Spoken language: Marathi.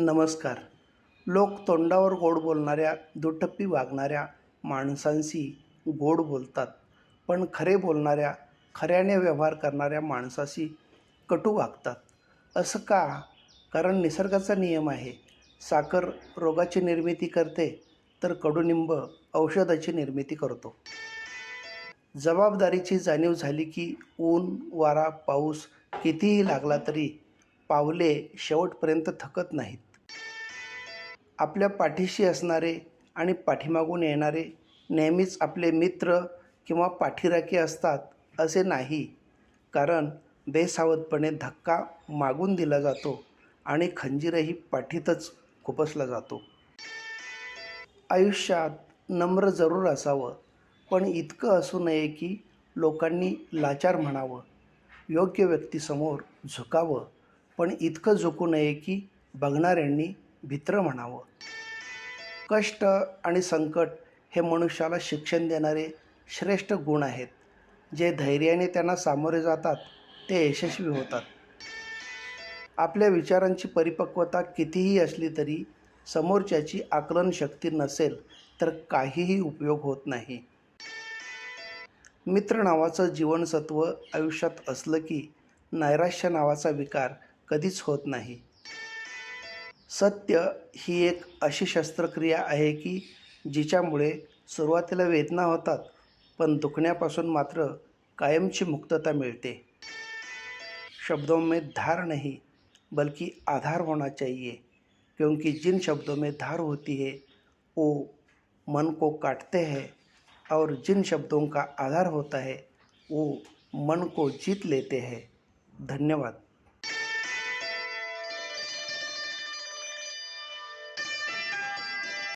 नमस्कार. लोक तोंडावर गोड बोलणाऱ्या दुटप्पी वागणाऱ्या माणसांशी गोड बोलतात. पण खरे बोलणाऱ्या खऱ्याने व्यवहार करणाऱ्या माणसाशी कटू वागतात. असं का? कारण निसर्गाचा नियम आहे. साखर रोगाची निर्मिती करते तर कडुनिंब औषधाची निर्मिती करतो. जबाबदारीची जाणीव झाली की ऊन वारा पाऊस कितीही लागला तरी पावले शेवटपर्यंत थकत नाहीत. आपल्या पाठीशी असणारे आणि पाठीमागून येणारे नेहमीच आपले मित्र किंवा पाठीराखे असतात असे नाही. कारण बेसावधपणे धक्का मागून दिला जातो आणि खंजीरही पाठीतच खुपसला जातो. आयुष्यात नम्र जरूर असावं पण इतकं असू नये की लोकांनी लाचार म्हणावं योग्य व्यक्तीसमोर झुकावं पण इतकं झुकू नये की बघणाऱ्यांनी भित्र म्हणावं. कष्ट आणि संकट हे मनुष्याला शिक्षण देणारे श्रेष्ठ गुण आहेत. जे धैर्याने त्यांना सामोरे जातात ते यशस्वी होतात. आपल्या विचारांची परिपक्वता कितीही असली तरी समोरच्याची आकलन शक्ती नसेल तर काहीही उपयोग होत नाही. मित्र नावाचं जीवनसत्व आयुष्यात असलं की नैराश्य नावाचा विकार कधीच होत नाही. सत्य ही एक अशी शस्त्रक्रिया आहे की जिच्यामुळे सुरुवातीला वेदना होतात पण दुखण्यापासून मात्र कायमची मुक्तता मिळते. शब्दों में धार नहीं बल्कि आधार होना चाहिए क्योंकि जिन शब्दों में धार होती है वो मन को काटते हैं और जिन शब्दों का आधार होता है वो मन को जीत लेते हैं। धन्यवाद।